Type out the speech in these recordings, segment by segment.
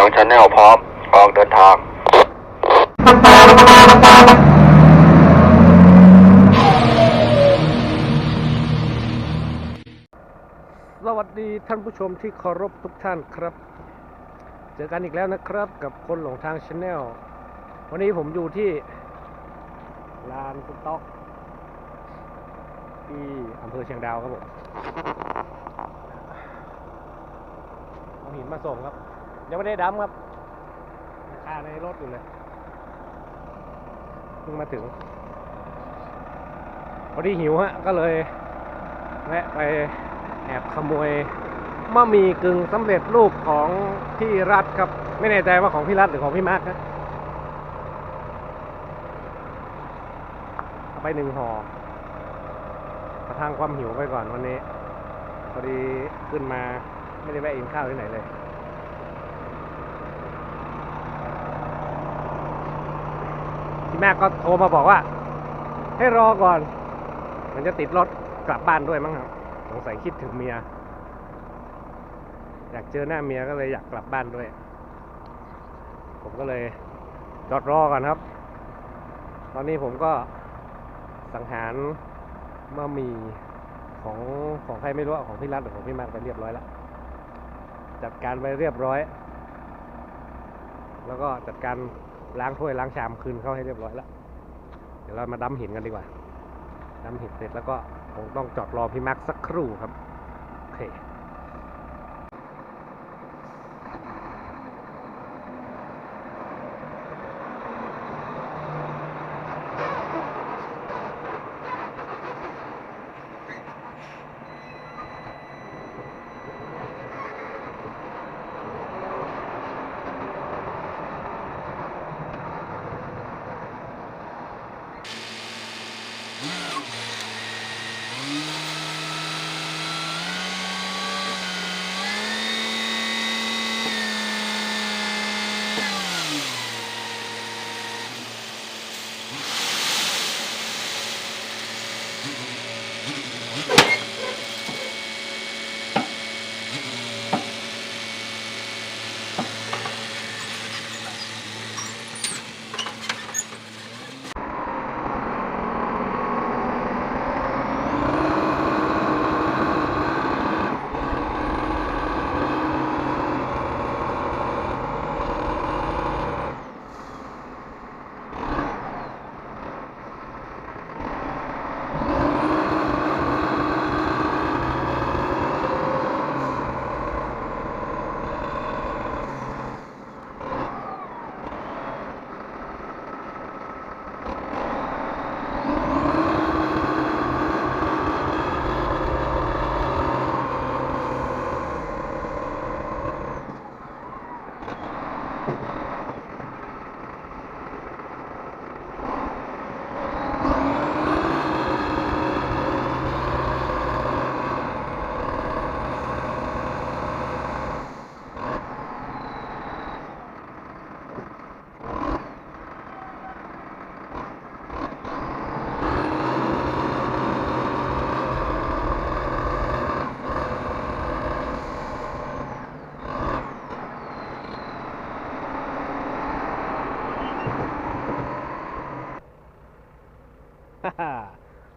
างชาแนลพร้อม ออกเดินทางสวัสดีท่านผู้ชมที่เคารพทุกท่านครับ เจอกันอีกแล้วนะครับกับคนหลงทางชาแนลวันนี้ผมอยู่ที่ลานสต็อกที่อำเภอเชียงดาวครับผมเอาหินมาส่งครับ ยังไม่ได้ดำครับคาในรถอยู่เลยเพิ่งมาถึงพอดีหิวฮะก็เลยแวะไปแอบขโมยมะหมี่กึ่งสำเร็จรูปของพี่รัฐครับ ไม่แน่ใจว่าของพี่รัฐหรือของพี่มาร์คนะเอาไปหนึ่งห่อประทังความหิวไปก่อนวันนี้พอดีขึ้นมาไม่ได้แวะกินข้าวที่ไหนเลย พี่ แม่ก็โทรมาบอกว่า ให้รอก่อน มันจะติดรถกลับบ้านด้วยมั้งครับสงสัยคิดถึงเมีย อยากเจอหน้าเมียก็เลยอยากกลับบ้านด้วย ผมก็เลยจอดรอก่อนครับ ตอนนี้ผมก็สังหารมะมีของของใครไม่รู้ของพี่รัฐหรือของพี่มากไปเรียบร้อยแล้วจัดการไปเรียบร้อย แล้วก็จัดการ ล้างถ้วยล้างชามคืนเข้าให้เรียบร้อยแล้ว เดี๋ยวเรามาดำหินกันดีกว่า ดำหินเสร็จแล้วก็คงต้องจอดรอพี่มาร์คสักครู่ครับ โอเค Yeah.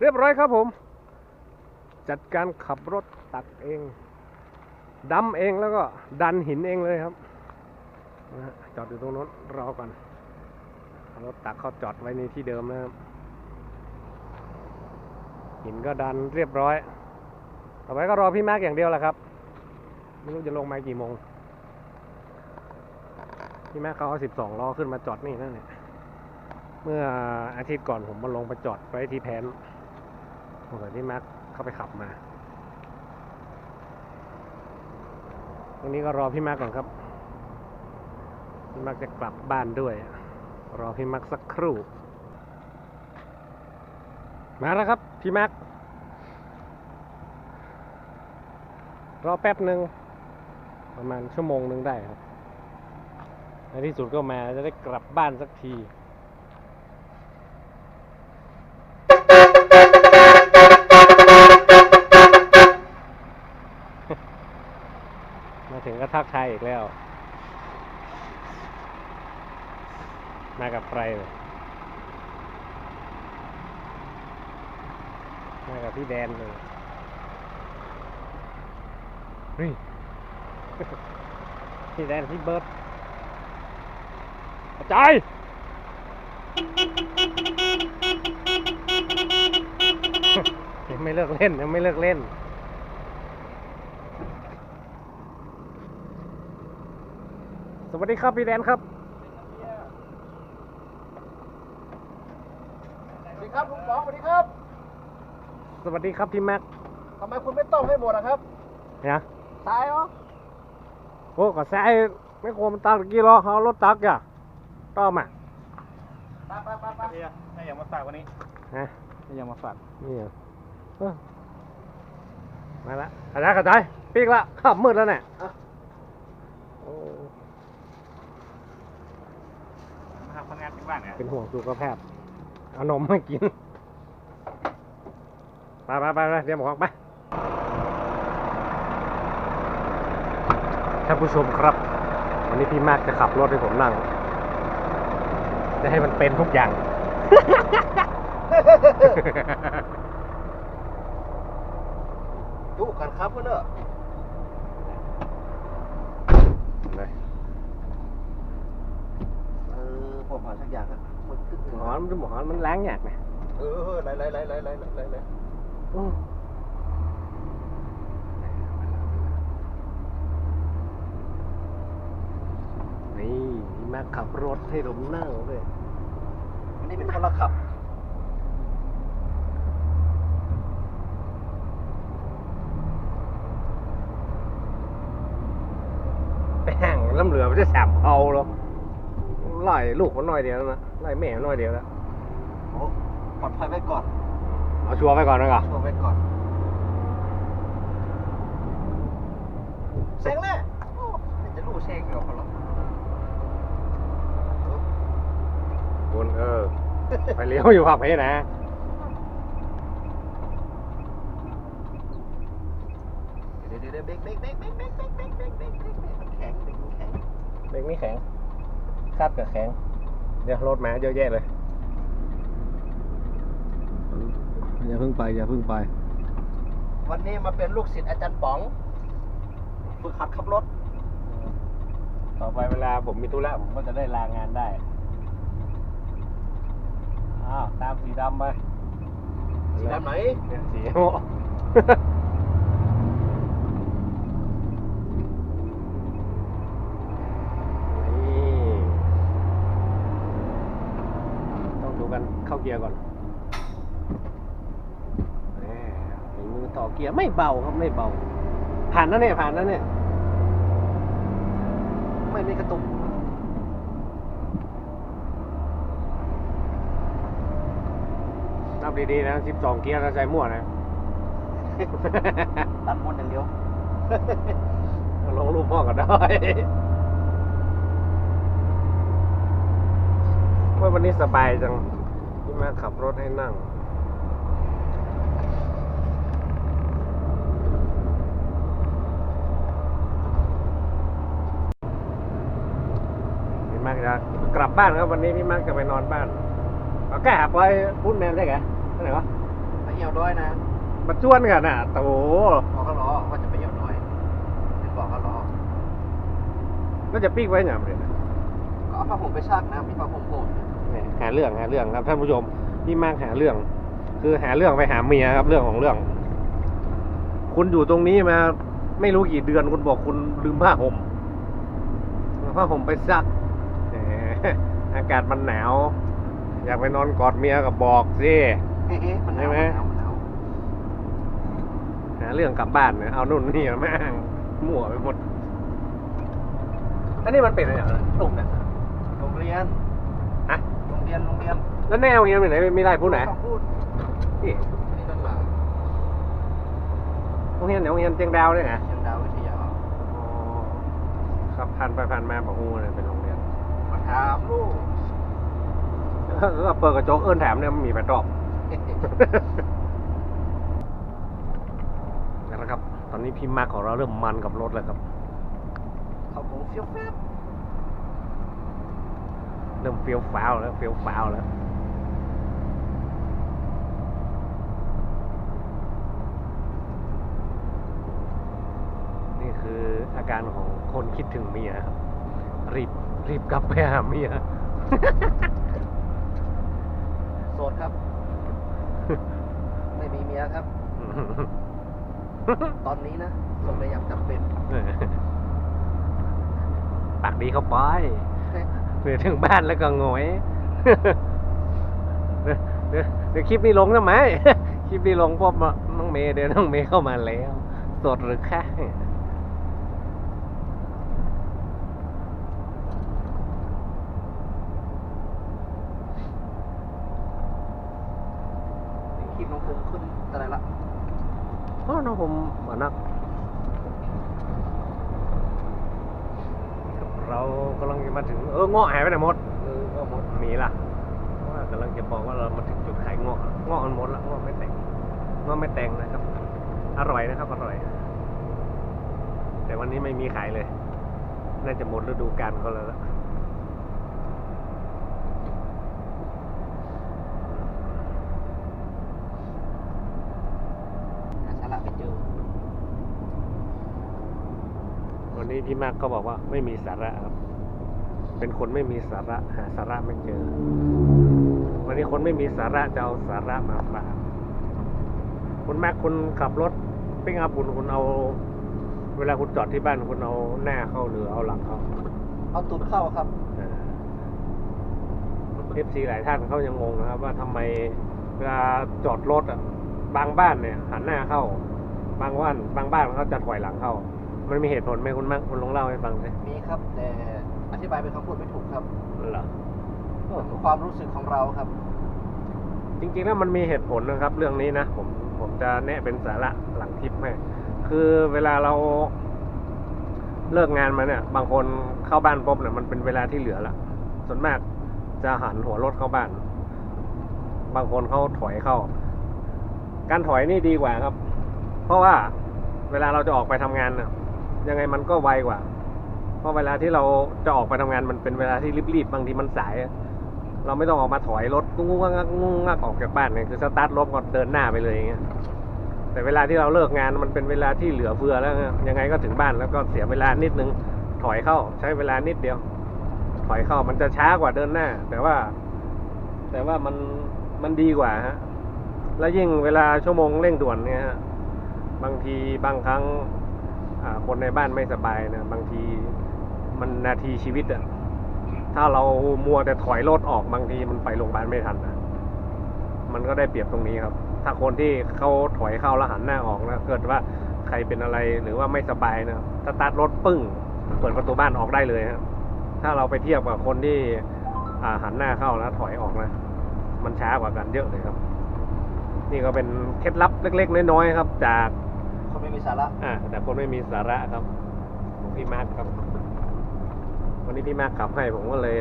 เรียบร้อยครับผม จัดการขับรถตักเองดำเองแล้วก็ดันหินเองเลยครับนะจอดอยู่ตรงนู้นรอก่อนรถตักเขาจอดไว้ในที่เดิมนะครับ หินก็ดันเรียบร้อย ต่อไปก็รอพี่มากอย่างเดียวแหละครับ ไม่รู้จะลงมากี่โมง พี่แม่เขาเอาสิบสองล้อขึ้นมาจอดนี่นั่นเนี่ย เมื่ออาทิตย์ก่อนผมมาลงไปจอดไว้ที่แพนสงสัยที่มาร์คเข้าไปขับมา ตรงนี้ก็รอพี่มาร์คก่อนครับ พี่มาร์คจะกลับบ้านด้วย รอพี่มาร์คสักครู่ มาแล้วครับพี่มาร์ครอแป๊บหนึ่งประมาณชั่วโมงหนึ่งได้ครับ ในที่สุดก็มาจะได้กลับบ้านสักที ถึงก็ทักทายอีกแล้ว มากับใครเนี่ยมากับพี่แดนเลยเฮ้ยพี่แดนพี่เบิร์ดกระจายยังไม่เลิกเล่นยังไม่เลิกเล่น วัสดีครับพี่แดนครับสวัสดีครับลุงป๋องสวัสดีครับ สวัสดีครับพี่แม็กทำไมคุณไม่ต้มให้หมดอะครับเนี่ยตายเหรอโอ้ก็แซ่ไม่ควรมันตักตะกี้หรอเขารถตักอะต้อมอะไปไปไปไปให้ยังมาฝากวันนี้ฮะให้ยังมาฝากนี่เหรอเออมาละกระจายกระจายปีกละขับมืดแล้วเนี่ยโอ้ มา ทำงานที่บ้านเนี่ยเป็นห่วงสุขภาพเอานมมากินไปไปไปไปเดี๋ยวหมอกไปท่านผู้ชมครับ วันนี้พี่มากจะขับรถให้ผมนั่ง จะให้มันเป็นทุกอย่างยุกันครับเพื่อนเนอะ เลย เอ อผมหาสักอย่างอะมันตึ๊ดหมอนมันหมอนมันล้างยากไหมเออไหลไหลไหลไหลไหลไหลไหลอืมนี่พี่มากขับรถให้ผมนั่งเลยอันนี้เป็นคนละขับไปห่างล้ำเหลือมันจะแสบเอาหรอ ไล่ลูกมันหน่อยเดียวนะไล่แม่มันหน่อยเดียวแล้วโอ้ปลอดภัยไว้ก่อนเอาชัวร์ไปก่อนนะก่อนชัวร์ไว้ก่อนเซ็งเลยโอ้ไม่จะรู้เซ็งอยู่เขาหรอกคุณเออ ไปเลี้ยวอยู่ผักเพนะเดี๋ยวเดี๋ยวเดี๋ยวเบรกเบรกเบรกเบรกเบรกเบรกเบรกเบรกเบรกเบรกเบรกมันแข็งเบรกมันแข็งเบรกไม่แข็ง คาดกับแข็งเดี๋ยวรถมาเยอะแยะเลยอย่าเพิ่งไปอย่าเพิ่งไป วันนี้มาเป็นลูกศิษย์อาจารย์ป๋องฝึกหัดขับรถ ต่อไปเวลาผมมีธุระผมก็จะได้ลางานได้ อ้าว ตามสีดำไป สีดำไหนเนี่ยสีโม่นี่ต้องดูกัน เข้าเกียร์ก่อนแหม่มีมือต่อเกียร์ไม่เบาครับไม่เบา ผ่านนะเนี่ยผ่านนะเนี่ยไม่มีกระตุกนับดีๆนะสิบสองเกียร์แล้วใส่หมวกนะตัดมนอย่างเดียวลงรูปพ่อก็ได้ว่าวันนี้สบายจัง ที่มาขับรถให้นั่ง พี่มากจะกลับบ้านครับวันนี้พี่มากจะไปนอนบ้านเอาแก้หับไปพูดแมนได้ไงที่ไหนวะไปเหี่ยวด้อยนะมาจ้วนกันอะโตบอกเขาล้อว่าจะไปเหี่ยวด้อยเป็นบอกเขาล้อแล้วจะปีกไว้หน่อยเลยนะก็เอาผ้าห่มไปซักนะมีผ้าห่มโผล่ เนี่ยหาเรื่องหาเรื่องครับท่านผู้ชมพี่มากหาเรื่อง คือหาเรื่องไปหาเมียครับเรื่องของเรื่อง คุณอยู่ตรงนี้มา ไม่รู้กี่เดือนคุณบอกคุณลืมผ้าห่มเอาผ้าห่มไปซักแหมอากาศมันหนาว อยากไปนอนกอดเมียกับบอกสิเอ๊ะมันหนาวใช่ไหมมันหนาวหาเรื่องกลับบ้านเนี่ยเอานู่นนี่มาอ้างมั่วไปหมดอันนี้มันเป็นอะไรอย่างนั้นตุ่มเนี่ยโรงเรียนฮะโรงเรียนโรงเรียนแล้วแนวเงี้ยไปไหนไม่ได้พูดไหนต้องพูดนี่นี่ด้านหลังโรงเรียนโรงเรียนเจียงดาวเนี่ยนะเชียงดาววิทยาครับผ่านไปผ่านมาบอกฮูเนี่ยเป็นโรงเรียนมาถามลูกก็เปิดกระจกเอิ้นแถมเนี่ยมันมีแปดรอบนะครับ ตอนนี้พี่มาร์คของเราเริ่มมันกับรถแล้วครับ เขาคงเฟี้ยวแฟบ เริ่มเฟี้ยวฟ้าวแล้วเฟี้ยวฟ้าวแล้วนี่คืออาการของคนคิดถึงเมียครับ รีบรีบกลับไปหาเมียโสดครับ ไม่มีเมียครับ ตอนนี้นะโสดในยามจำเป็นปากดีเข้าไป เดี๋ยวถึงบ้านแล้วก็งอยเดี๋ยวเดี๋ยวคลิปนี้ลงทำไม คลิปนี้ลงพบน้องเมย์เดี๋ยวน้องเมย์เข้ามาแล้ว สดหรือคะคลิปน้องคงขึ้นอะไรละอ๋อน้องผมเหมือนนัก เรากำลังจะมาถึงเออเงาะหายไปไหนหมดเออก็หมดมีละว่ากำลังจะบอกว่าเรามาถึงจุดขายเงาะเงาะมันหมดละเงาะไม่แต่งเงาะไม่แต่งนะครับ อร่อยนะครับอร่อย แต่วันนี้ไม่มีขายเลย น่าจะหมดฤดูกาลเขาแล้วละ หาสาระไม่เจอ วันนี้ พี่มากก็บอกว่าไม่มีสาระครับ เป็นคนไม่มีสาระหาสาระไม่เจอ วันนี้คนไม่มีสาระจะเอาสาระมาฝากคุณแม็กคุณขับรถปิ้งอัพคุณคุณเอา เวลาคุณจอดที่บ้านคุณเอาหน้าเข้าหรือเอาหลังเข้าเอาตูดเข้าครับเอฟซีหลายท่านเขายังงงนะครับ ว่าทำไมเวลาจอดรถอะบางบ้านเนี่ย หันหน้าเข้า บางบ้านบางบ้านเขาจะถอยหลังเข้า มันมีเหตุผลไหมคุณแม็กคุณลองเล่าให้ฟังสิมีครับแต่อธิบายเป็นคำพูดไม่ถูกครับเหรอมันคือความรู้สึกของเราครับ จริงๆแล้วมันมีเหตุผลนะครับ เรื่องนี้นะผมผมจะแนะเป็นสาระหลังคลิปให้คือเวลาเราเลิกงานมาเนี่ย บางคนเข้าบ้านปุ๊บเนี่ยมันเป็นเวลาที่เหลือละส่วนมากจะหันหัวรถเข้าบ้าน บางคนเขาถอยเข้า การถอยนี่ดีกว่าครับ เพราะว่าเวลาเราจะออกไปทำงานน่ะ ยังไงมันก็ไวกว่า เพราะเวลาที่เราจะออกไปทำงานมันเป็นเวลาที่รีบๆบางทีมันสาย เราไม่ต้องออกมาถอยรถกุ้งงักงุ้งงักออกจากบ้านเนี่ยคือสตาร์ทรถก่อนเดินหน้าไปเลยอย่างเงี้ยแต่เวลาที่เราเลิกงานมันเป็นเวลาที่เหลือเฟือแล้วยังไงก็ถึงบ้านแล้วก็เสียเวลานิดนึงถอยเข้า ใช้เวลานิดเดียว ถอยเข้ามันจะช้ากว่าเดินหน้า แต่ว่า แต่ว่ามันมันดีกว่าฮะแล้วยิ่งเวลาชั่วโมงเร่งด่วนเนี่ยฮะบางทีบางครั้ง คนในบ้านไม่สบายนะบางทีมันนาทีชีวิตอะถ้าเรามัวแต่ถอยรถออกบางทีมันไปโรงพยาบาลไม่ทันนะมันก็ได้เปรียบตรงนี้ครับ ถ้าคนที่เขาถอยเข้าแล้วหันหน้าออกนะเกิดว่าใครเป็นอะไรหรือว่าไม่สบายนะสตาร์ทรถปึ้งเปิดประตูบ้านออกได้เลยครับถ้าเราไปเทียบกับคนที่หันหน้าเข้าแล้วถอยออกนะ มันช้ากว่ากันเยอะเลยครับ นี่ก็เป็นเคล็ดลับเล็ก ๆ น้อยๆครับ จาก คนไม่มีสาระอ่าแต่คนไม่มีสาระครับของพี่มาร์คครับ วันนี้พี่มาร์คขับให้ผมก็เลย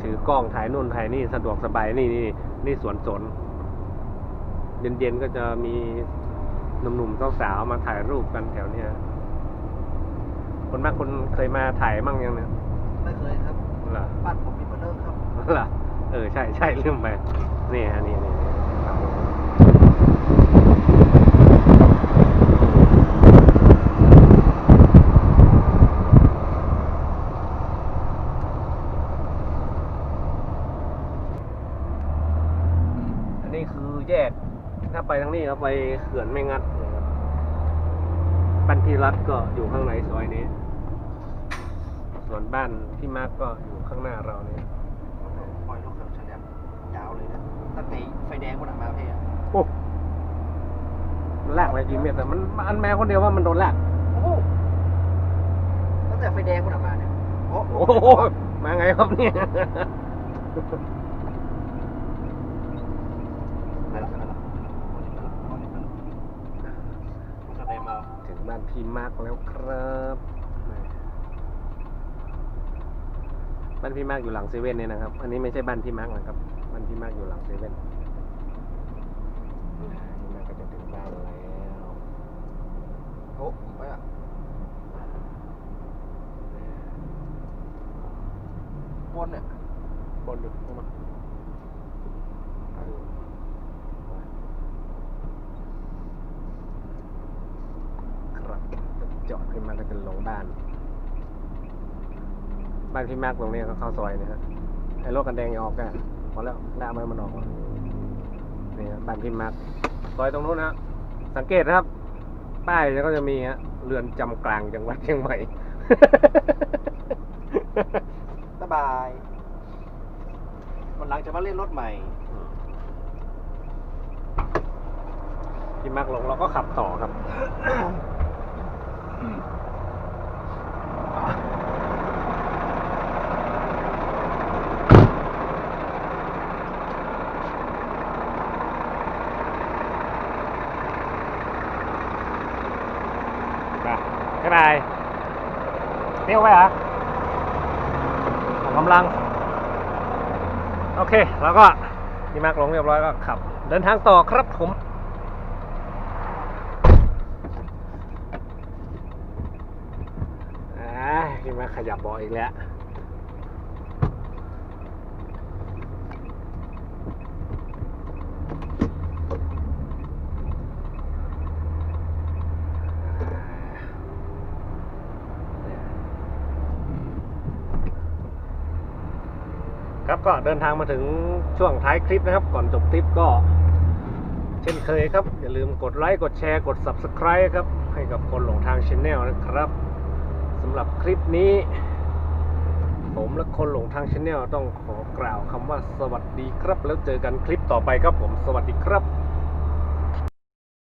ถือกล้องถ่ายนู่นถ่ายนี่สะดวกสบายนี่นี่นี่สวนสนเย็นๆก็จะมีหนุ่มๆสาวๆมาถ่ายรูปกันแถวเนี้ยคนมากคนเคยมาถ่ายมั่งยังเนี่ยไม่เคยครับเหรอบ้านผมมีเบอร์เริ่มครับเหรอเออใช่ใช่ลืมไปนี่ฮะนี่นี่ครับอันนี้คือ แยก ถ้าไปทางนี้เราไปเขื่อนไม่งัดนะครับบ้านพี่รัฐก็อยู่ข้างในซอยนี้ ส่วนบ้านพี่มาร์กก็อยู่ข้างหน้าเราเนี่ยปล่อยรถเครื่องฉลับยาวเลยนะตั้งแต่ไฟแดงมันออกมาพี่อะโอ้มันลากไปกี่เมตรแต่มันอันแม่คนเดียวว่ามันโดนลากโอ้โหตั้งแต่ไฟแดงมันออกมาเนี่ยโอ้โหโอ้โหมาไงครับเนี่ย นั่นแหละนั่นแหละ มันแสดงมา ถึงบ้านพี่มาร์กแล้วครับแหม่บ้านพี่มาร์กอยู่หลังเซเว่นเนี่ยนะครับ อันนี้ไม่ใช่บ้านพี่มาร์กนะครับบ้านพี่มาร์กอยู่หลังเซเว่นพี่มาร์กก็จะถึงบ้านแล้วโอ้ไปอะวนเนี่ยบนอยู่ลงมาครับ จอดขึ้นมาแล้วก็ลงบ้าน บ้านพี่แม็กตรงนี้ก็เข้าซอยนะฮะไอ้รถกันแดงอย่าออกกันพอแล้วหน้ามันมันออกแล้วนี่ฮะบ้านพี่แม็กซอยตรงนู้นนะฮะสังเกตนะครับ ป้ายก็จะมีฮะเรือนจำกลางจังหวัดเชียงใหม่สบายวันหลังจะมาเล่นรถใหม่พี่มักลงเราก็ขับต่อครับ ไปบ๊ายบายเตี้ยวไปเหรอองกำลัง โอเค แล้วก็นี่มากลงเรียบร้อยก็ขับ เดินทางต่อครับผมอ่าพี่มาขยับเบาะอีกแล้ว ครับก็เดินทางมาถึงช่วงท้ายคลิปนะครับ ก่อนจบคลิปก็ เช่นเคยครับ อย่าลืมกดไลค์กดแชร์กด Subscribe ครับ ให้กับคนหลงทางช n แนลนะครับสำหรับคลิปนี้ ผมและคนหลงทางช n แนลต้องขอกล่าวคำว่าสวัสดีครับ แล้วเจอกันคลิปต่อไปครับผมสวัสดีครับ